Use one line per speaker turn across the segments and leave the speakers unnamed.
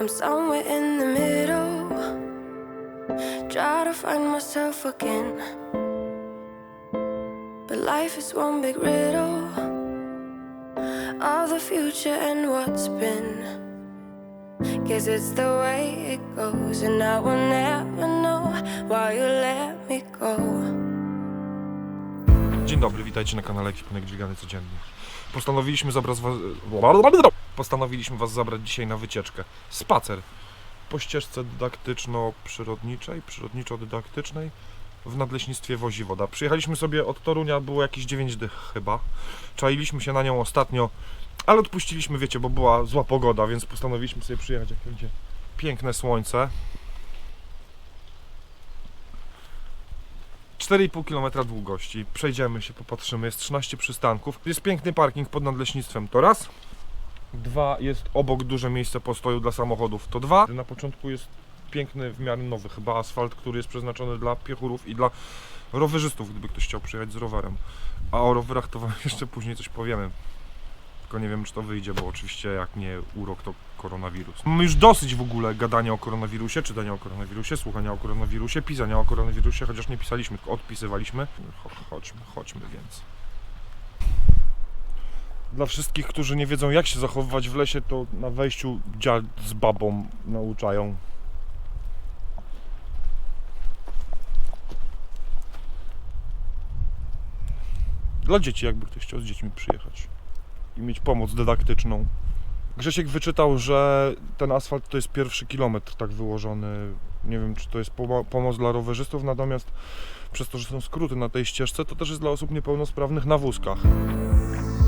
I'm somewhere in the middle. Try to find myself again. But life is one big riddle of the future and what's been. Guess it's the way it goes, and I will never know why you let me go.
Dzień dobry, witajcie na kanale Ekwipunek Dźwigany Codziennie. Postanowiliśmy zabrać was... Postanowiliśmy was zabrać dzisiaj na wycieczkę. Spacer. Po ścieżce dydaktyczno-przyrodniczej, przyrodniczo-dydaktycznej w Nadleśnictwie Woziwoda. Przyjechaliśmy sobie od Torunia, było jakieś 9 dych chyba. Czailiśmy się na nią ostatnio, ale odpuściliśmy, wiecie, bo była zła pogoda, więc postanowiliśmy sobie przyjechać, jak będzie piękne słońce. 4,5 km długości. Przejdziemy się, popatrzymy. Jest 13 przystanków. Jest piękny parking pod nadleśnictwem. To raz. Dwa, jest obok duże miejsce postoju dla samochodów. To dwa. Na początku jest piękny, w miarę nowy chyba asfalt, który jest przeznaczony dla piechurów i dla rowerzystów, gdyby ktoś chciał przyjechać z rowerem. A o rowerach to wam jeszcze później coś powiemy. Tylko nie wiem, czy to wyjdzie, bo oczywiście jak nie urok, to koronawirus. Mamy już dosyć w ogóle gadania o koronawirusie, czytania o koronawirusie, słuchania o koronawirusie, pisania o koronawirusie, chociaż nie pisaliśmy, tylko odpisywaliśmy. Cho- Chodźmy, chodźmy więc. Dla wszystkich, którzy nie wiedzą jak się zachowywać w lesie, to na wejściu dziad z babą nauczają. Dla dzieci, jakby ktoś chciał z dziećmi przyjechać i mieć pomoc dydaktyczną. Grzesiek wyczytał, że ten asfalt to jest pierwszy kilometr tak wyłożony. Nie wiem, czy to jest pomo- pomoc dla rowerzystów, natomiast przez to, że są skróty na tej ścieżce, to też jest dla osób niepełnosprawnych na wózkach.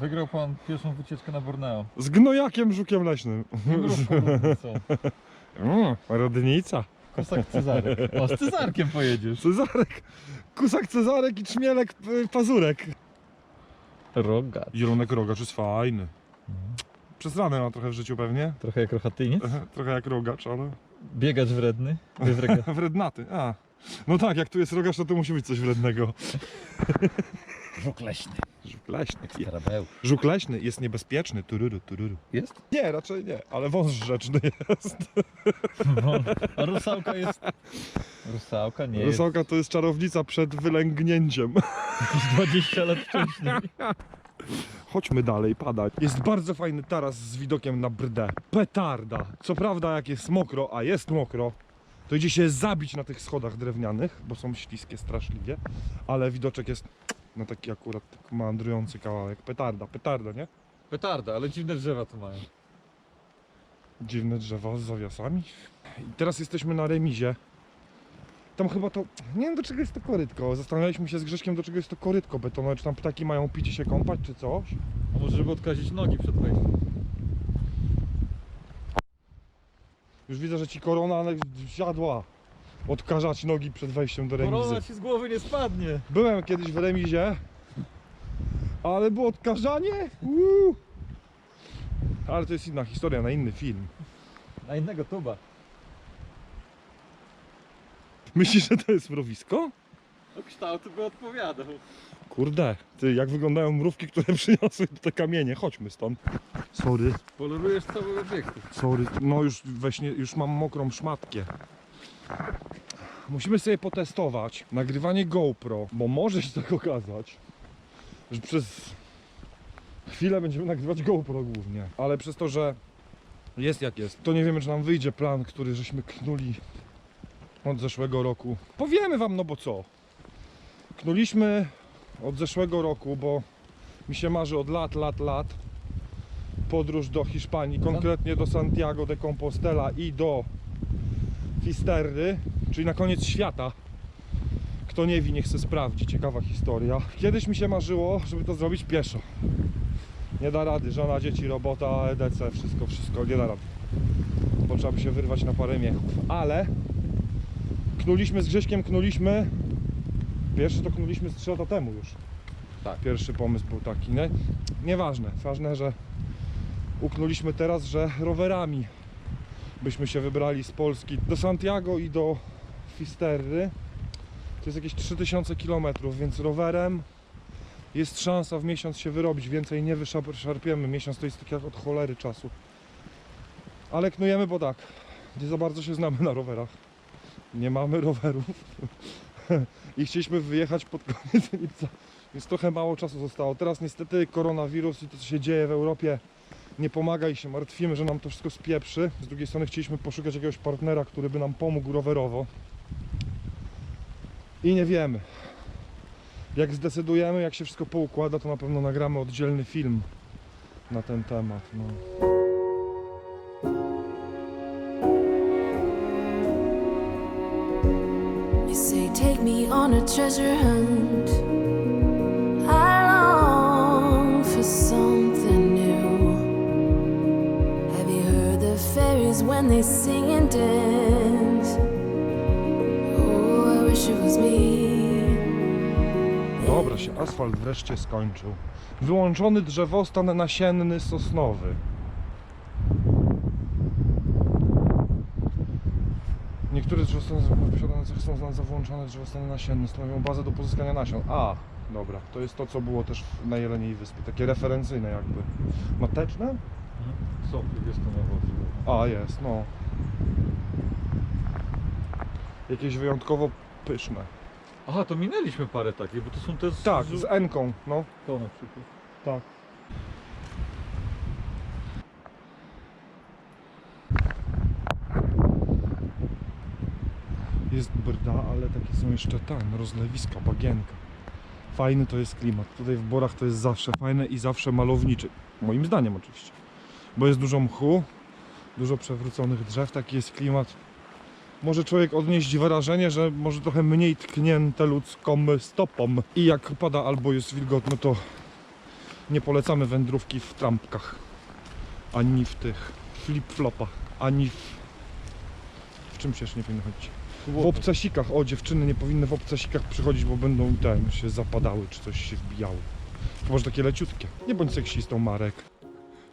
Wygrał pan pierwszą wycieczkę na Borneo.
Z gnojakiem żukiem leśnym. Mm, rodnica.
Kosak Cezarek. O, z Cezarkiem pojedziesz.
Cezarek. Kusak Cezarek i trzmielek y, Pazurek.
Roga.
Zielonek rogacz jest fajny. Przez ranę ma trochę w życiu pewnie.
Trochę jak rochatyniec.
Trochę jak rogacz, ale...
Biegacz wredny.
Wrednaty, a. No tak, jak tu jest rogacz, to tu musi być coś wrednego.
Żuk leśny.
Żuk leśny.
Skarabeł.
Żuk leśny jest niebezpieczny. Tururu, tururu.
Jest?
Nie, raczej nie, ale wąż rzeczny jest.
A rusałka jest... Rusałka nie jest.
Rysałka to jest czarownica przed wylęgnięciem.
Jakieś 20 lat wcześniej.
Chodźmy dalej, padać. Jest bardzo fajny taras z widokiem na brdę. Petarda. Co prawda jak jest mokro, a jest mokro, to idzie się zabić na tych schodach drewnianych, bo są śliskie straszliwie, ale widoczek jest na taki akurat tak meandrujący kawałek. Petarda, petarda, nie?
Petarda, ale dziwne drzewa tu mają.
Dziwne drzewa z zawiasami. I teraz jesteśmy na remizie. Tam chyba to. Nie wiem do czego jest to korytko. Zastanawialiśmy się z Grześkiem do czego jest to korytko betonowe. Czy tam ptaki mają pić i się kąpać, czy coś?
A może żeby odkazić nogi przed wejściem.
Już widzę, że ci korona ale siadła. Odkażać nogi przed wejściem do remizy.
Korona ci z głowy nie spadnie.
Byłem kiedyś w remizie, ale było odkażanie. Uuu. Ale to jest inna historia, na inny film.
Na innego tuba.
Myślisz, że to jest mrowisko?
O kształtu by odpowiadał.
Kurde, ty, jak wyglądają mrówki, które przyniosły te kamienie? Chodźmy stąd. Sorry,
Polurujesz cały obiektyw.
sorry. No już weź nie, już mam mokrą szmatkę. Musimy sobie potestować nagrywanie GoPro, bo może się tak okazać, że przez chwilę będziemy nagrywać GoPro głównie. Ale przez to, że jest jak jest, to nie wiemy, czy nam wyjdzie plan, który żeśmy knuli od zeszłego roku. Powiemy wam, no bo co? Knuliśmy od zeszłego roku, bo mi się marzy od lat, lat, lat podróż do Hiszpanii, konkretnie do Santiago de Compostela i do Fisterry, czyli na koniec świata. Kto nie wie, niech chce sprawdzi, ciekawa historia. Kiedyś mi się marzyło, żeby to zrobić pieszo. Nie da rady, żona, dzieci, robota, EDC, wszystko, wszystko, nie da rady. Bo trzeba by się wyrwać na parę miechów. Ale knuliśmy z Grześkiem, knuliśmy. Pierwszy to knuliśmy z 3 lata temu już.
Tak.
Pierwszy pomysł był taki, nie? Nieważne. Ważne, że uknuliśmy teraz, że rowerami byśmy się wybrali z Polski do Santiago i do Fisterry. To jest jakieś 3000 km, więc rowerem jest szansa w miesiąc się wyrobić. Więcej nie wyszarpiemy. Miesiąc to jest tak jak od cholery czasu. Ale knujemy, bo tak. Nie za bardzo się znamy na rowerach. Nie mamy rowerów. I chcieliśmy wyjechać pod koniec lipca, więc trochę mało czasu zostało. Teraz niestety koronawirus i to co się dzieje w Europie nie pomaga i się martwimy, że nam to wszystko spieprzy. Z drugiej strony chcieliśmy poszukać jakiegoś partnera, który by nam pomógł rowerowo. I nie wiemy. Jak zdecydujemy, jak się wszystko poukłada, to na pewno nagramy oddzielny film na ten temat. No.
You say, take me on a treasure hunt. They sing and I wish was me.
Dobra, się asfalt wreszcie skończył. Wyłączony drzewostan nasienny sosnowy. Niektóre drzewostany są za- za włączone drzewostany nasienne stanowią bazę do pozyskania nasion. A, dobra, to jest to co było też na Jeleniej Wyspie, takie referencyjne jakby. Mateczne?
Sopy jest to na wodzie.
A, jest, no. Jakieś wyjątkowo pyszne.
Aha, to minęliśmy parę takich, bo to są te z...
Tak,
z...
z Enką, no.
To na przykład.
Tak. Jest brda, ale takie są jeszcze ten, rozlewiska, bagienka. Fajny to jest klimat. Tutaj w Borach to jest zawsze fajne i zawsze malowniczy. Moim zdaniem oczywiście. Bo jest dużo mchu, dużo przewróconych drzew, taki jest klimat. Może człowiek odnieść wrażenie, że może trochę mniej tknięte ludzką stopą. I jak pada albo jest wilgotno, to nie polecamy wędrówki w trampkach. Ani w tych flip-flopach, ani w... W czym się jeszcze nie powinno chodzić? W obcasikach. O, dziewczyny nie powinny w obcasikach przychodzić, bo będą ten, się zapadały, czy coś się wbijało. Chyba, że takie leciutkie. Nie bądź seksistą, Marek.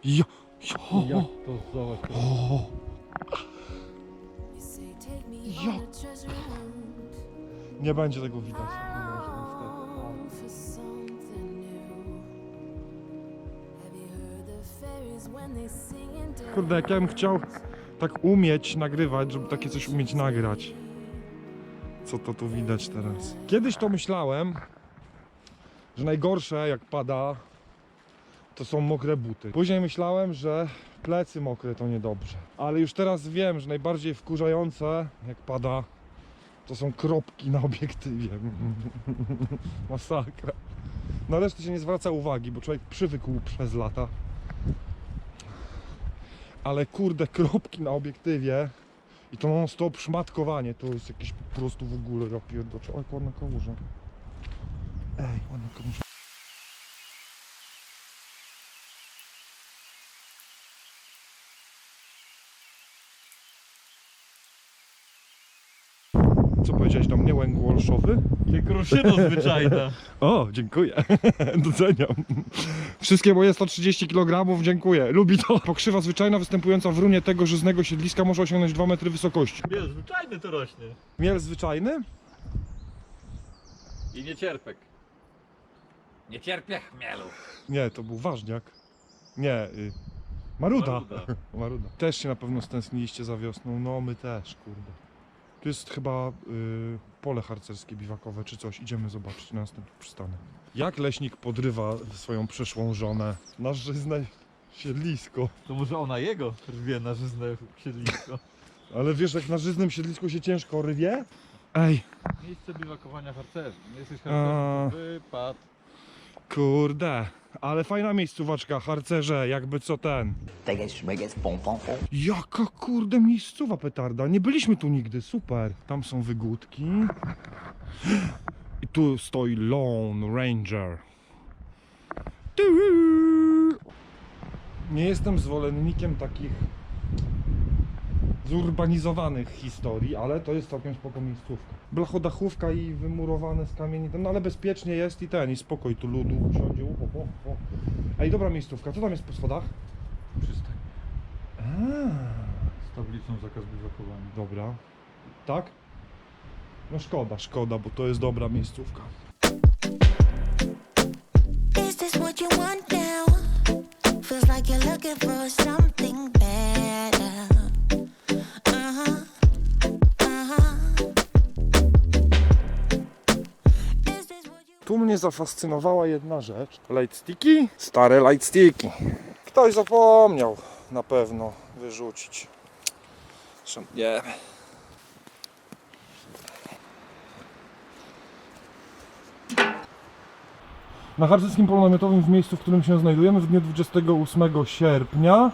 Ja...
Jak to
nie będzie tego widać. Kurde, jak ja bym chciał tak umieć nagrywać, żeby takie coś umieć nagrać. Co to tu widać teraz? Kiedyś to myślałem, że najgorsze jak pada, to są mokre buty. Później myślałem, że plecy mokre to niedobrze. Ale już teraz wiem, że najbardziej wkurzające jak pada, to są kropki na obiektywie. Masakra. Na resztę się nie zwraca uwagi, bo człowiek przywykł przez lata ale kurde, kropki na obiektywie i to non stop szmatkowanie, to jest jakieś po prostu w ogóle, ja pierdoczę, oj, ładna kałuża. Ej, ładna kałuża. Co łęk walszowy?
Nie kruszyno zwyczajna.
O, dziękuję. Doceniam. Wszystkie moje 130 kg, dziękuję. Lubi to. Pokrzywa zwyczajna występująca w runie tego żyznego siedliska może osiągnąć 2 metry wysokości.
Nie, zwyczajny to rośnie.
Miel zwyczajny?
I nie cierpek. Nie cierpię chmielu.
Nie, to był ważniak. Nie, y, Maruda.
Maruda.
Maruda. Też się na pewno stęskniliście za wiosną. No, my też, kurde. Tu jest chyba y, pole harcerskie biwakowe czy coś. Idziemy zobaczyć na następny przystanek. Jak leśnik podrywa swoją przyszłą żonę na żyzne siedlisko.
To może ona jego rwie na żyznę siedlisko.
Ale wiesz, jak na żyznym siedlisku się ciężko rywie? Ej,
Miejsce biwakowania harcerzy. Nie jesteś
A.
harcerzem, to wypad.
Kurde. Ale fajna miejscóweczka, harcerze, jakby co ten.
Teges, szmeges, pom, pom, pom.
Jaka kurde miejscowa petarda. Nie byliśmy tu nigdy, super. Tam są wygódki. I tu stoi Lone Ranger. Nie jestem zwolennikiem takich zurbanizowanych historii, ale to jest całkiem spoko miejscówka. Blachodachówka i wymurowane z kamieni, no ale bezpiecznie jest i ten, i spokój tu ludu usiądzie, o, o, o. Ej, dobra miejscówka, co tam jest po schodach?
Przystań.
Aaa,
Z tablicą zakaz biwakowania.
dobra. Tak? No szkoda, szkoda, bo to jest dobra miejscówka.
Is this what you want now? Feels like you're looking for something better.
Tu mnie zafascynowała jedna rzecz. Lightsticki? Stare lightsticki. Ktoś zapomniał na pewno wyrzucić. Zresztą nie. Na harcerskim polu namiotowym w miejscu, w którym się znajdujemy w dniu 28 sierpnia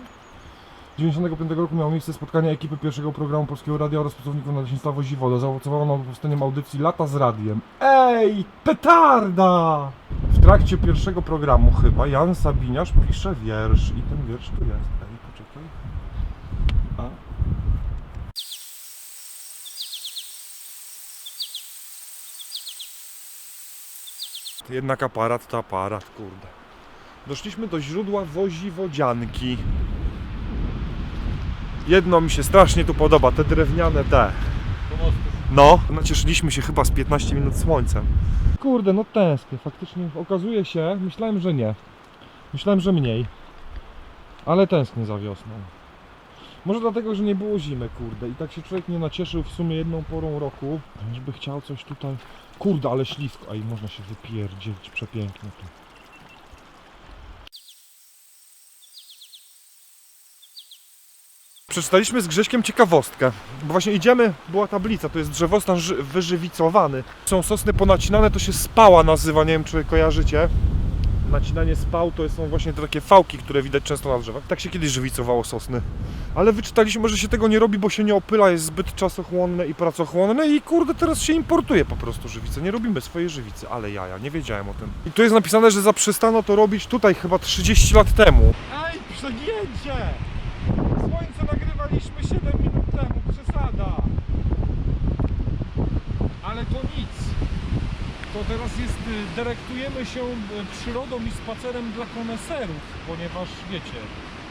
95 roku miało miejsce spotkanie ekipy pierwszego programu Polskiego Radia oraz pracowników Naleśnictwa Woziwoda. Zaowocowało ono powstaniem audycji Lata z Radiem. Ej, petarda! W trakcie pierwszego programu chyba Jan Sabiniarz pisze wiersz i ten wiersz tu jest. Ej, poczekaj. A. Jednak aparat to aparat, kurde. Doszliśmy do źródła woziwodzianki. Jedno mi się strasznie tu podoba, te drewniane te. No, nacieszyliśmy się chyba z 15 minut słońcem. Kurde, no tęsknię, faktycznie okazuje się, myślałem, że nie. Myślałem, że mniej. Ale tęsknię za wiosną. Może dlatego, że nie było zimy, kurde, i tak się człowiek nie nacieszył w sumie jedną porą roku, żeby chciał coś tutaj... Kurde, ale ślisko, ej, można się wypierdzieć przepięknie tu. Przeczytaliśmy z Grześkiem ciekawostkę, bo właśnie idziemy, była tablica, to jest drzewostan ży- wyżywicowany. Są sosny ponacinane, to się spała nazywa, nie wiem czy kojarzycie. Nacinanie spał to są właśnie te takie fałki, które widać często na drzewach. Tak się kiedyś żywicowało sosny. Ale wyczytaliśmy, że się tego nie robi, bo się nie opyla, jest zbyt czasochłonne i pracochłonne i kurde, teraz się importuje po prostu żywice. Nie robimy swojej żywicy, ale jaja, nie wiedziałem o tym. I tu jest napisane, że zaprzestano to robić tutaj chyba 30 lat temu. Ej, przegięcie! Słońce nagrywaliśmy 7 minut temu, przesada. Ale to nic. To teraz jest, y, dyrektujemy się y, przyrodą i spacerem dla koneserów, ponieważ wiecie,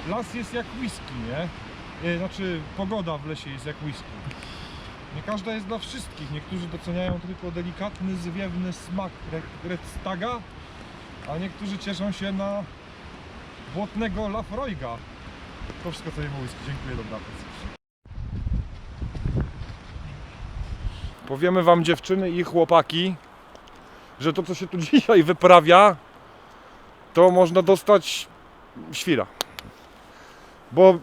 las jest jak whisky, nie? Y, Znaczy, pogoda w lesie jest jak whisky. Nie każda jest dla wszystkich. Niektórzy doceniają tylko delikatny, zwiewny smak re- Redstaga, a niektórzy cieszą się na błotnego Lafroiga. To wszystko co wiem o whisky. Dziękuję, dobranoc. Powiemy wam dziewczyny i chłopaki, że to co się tu dzisiaj wyprawia, to można dostać świra. Bo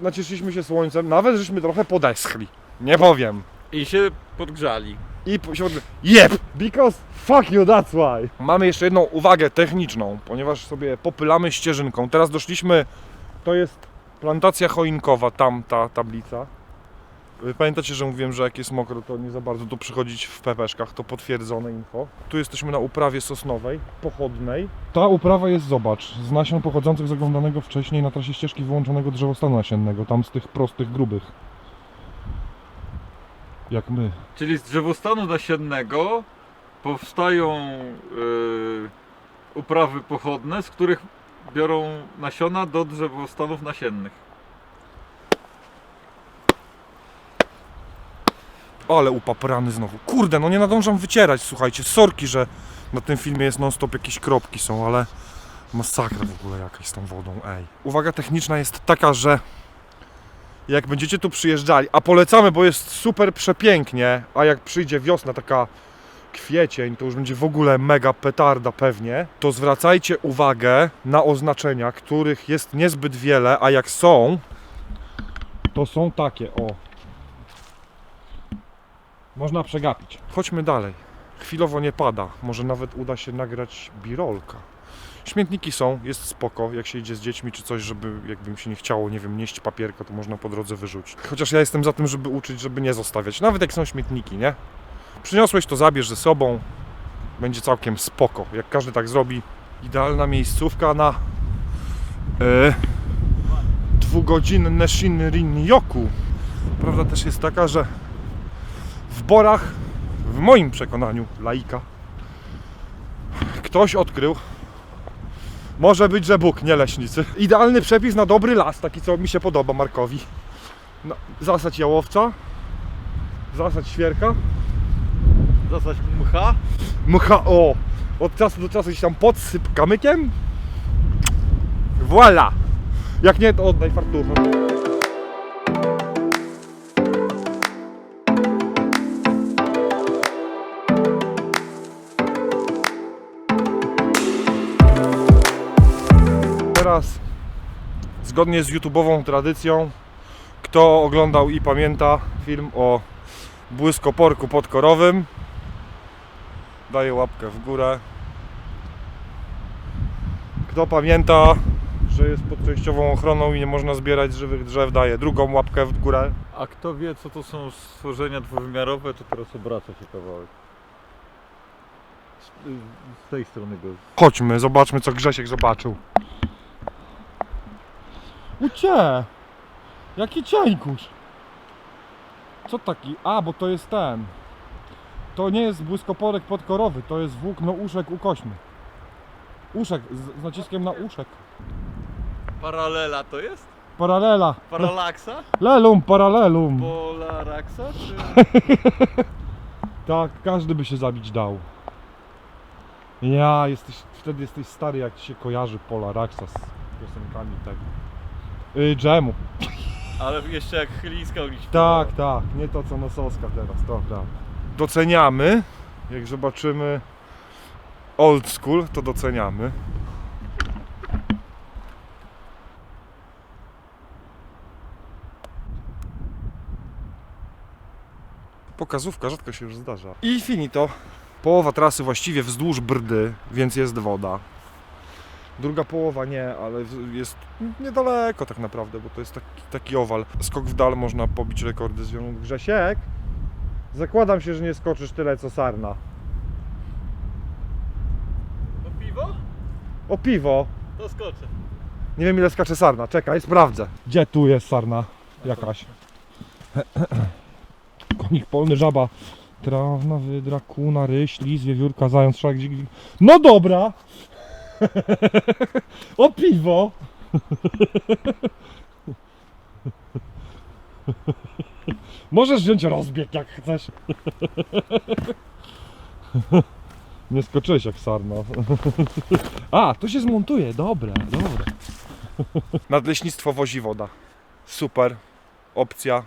nacieszyliśmy się słońcem, nawet żeśmy trochę podeschli. Nie powiem.
I się podgrzali.
I po- się od... Yep! Because fuck you, that's why! Mamy jeszcze jedną uwagę techniczną, ponieważ sobie popylamy ścieżynką. Teraz doszliśmy, to jest plantacja choinkowa, tam ta tablica. Pamiętacie, że mówiłem, że jak jest mokro, to nie za bardzo tu przychodzić w pepeszkach, to potwierdzone info. Tu jesteśmy na uprawie sosnowej, pochodnej. Ta uprawa jest, zobacz, z nasion pochodzących z wcześniej na trasie ścieżki wyłączonego drzewostanu nasiennego, tam z tych prostych, grubych. Jak my.
Czyli z drzewostanu nasiennego powstają yy, uprawy pochodne, z których biorą nasiona do drzewostanów nasiennych.
Ale upaprany znowu. Kurde, no nie nadążam wycierać, słuchajcie. Sorki, że na tym filmie jest non-stop jakieś kropki są, ale masakra w ogóle jakaś z tą wodą, ej. Uwaga techniczna jest taka, że jak będziecie tu przyjeżdżali, a polecamy, bo jest super przepięknie, a jak przyjdzie wiosna, taka kwiecień, to już będzie w ogóle mega petarda pewnie, to zwracajcie uwagę na oznaczenia, których jest niezbyt wiele, a jak są, to są takie, o. Można przegapić. Chodźmy dalej. Chwilowo nie pada. Może nawet uda się nagrać birolka. Śmietniki są, jest spoko, jak się idzie z dziećmi czy coś, żeby jakby im się nie chciało, nie wiem, nieść papierka, to można po drodze wyrzucić. Chociaż ja jestem za tym, żeby uczyć, żeby nie zostawiać. Nawet jak są śmietniki, nie? Przyniosłeś to zabierz ze sobą. Będzie całkiem spoko. Jak każdy tak zrobi. Idealna miejscówka na e, dwugodzinne Shinrin-yoku. Prawda też jest taka, że w Borach, w moim przekonaniu, laika, ktoś odkrył, może być, że Bóg, nie leśnicy. Idealny przepis na dobry las, taki co mi się podoba Markowi. No, zasać jałowca, zasać świerka,
Zasać mcha?
mcha, o, od czasu do czasu gdzieś tam podsyp kamykiem. Voila! Jak nie, to oddaj fartuchom. Zgodnie z YouTube'ową tradycją, kto oglądał i pamięta film o błyskoporku podkorowym, daje łapkę w górę. Kto pamięta, że jest pod częściową ochroną i nie można zbierać żywych drzew, daje drugą łapkę w górę.
A kto wie co to są stworzenia dwuwymiarowe, to teraz obraca się kawałek. Z, z tej strony go.
Chodźmy, zobaczmy co Grzesiek zobaczył. Ucie! Jaki cienkusz! Co taki? A, bo to jest ten. To nie jest błyskoporek podkorowy, to jest włókno uszek ukośny. Uszek, z, z naciskiem na uszek.
Paralela to jest?
Paralela.
Paralaksa?
Lelum, paralelum.
Polaraksa? Czy...
Tak, każdy by się zabić dał. Ja, jesteś, wtedy jesteś stary, jak ci się kojarzy Pola Raxa z piosenkami tego. Yy, dżemu.
Ale jeszcze jak Chylińska ogniś.
Tak, tak, nie to co Nosowska teraz, to prawda. Doceniamy, jak zobaczymy old school, to doceniamy. Pokazówka rzadko się już zdarza. I finito. Połowa trasy właściwie wzdłuż brdy, więc jest woda. Druga połowa nie, ale jest niedaleko tak naprawdę, bo to jest taki, taki owal. Skok w dal można pobić rekordy związku. Grzesiek, zakładam się, że nie skoczysz tyle co Sarna.
No piwo?
O piwo!
To skoczę.
Nie wiem ile skacze Sarna, czekaj, sprawdzę. Gdzie tu jest Sarna? Jakaś. Konik polny, żaba. Trawna, wydra, kuna, ryś, lis, wiewiórka, zając, szak, dzik, dzik. No dobra! o piwo! Możesz wziąć rozbieg jak chcesz. Nie skoczyłeś jak sarna. A, to się zmontuje, dobre, dobre. Nadleśnictwo wozi woda. Super. Opcja.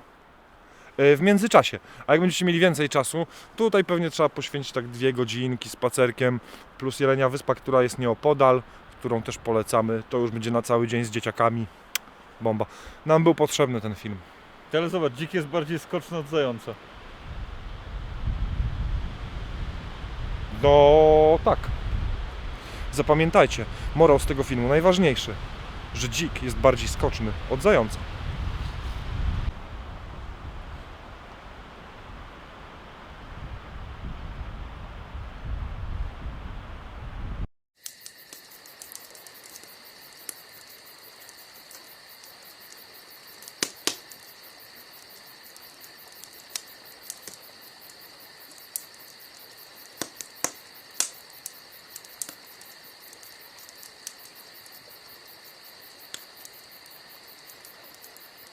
Yy, W międzyczasie. A jak będziecie mieli więcej czasu, tutaj pewnie trzeba poświęcić tak dwie godzinki spacerkiem, plus Jelenia Wyspa, która jest nieopodal, którą też polecamy. To już będzie na cały dzień z dzieciakami. Bomba. Nam był potrzebny ten film.
Ale zobacz, dzik jest bardziej skoczny od zająca.
No tak. Zapamiętajcie, morał z tego filmu najważniejszy, że dzik jest bardziej skoczny od zająca.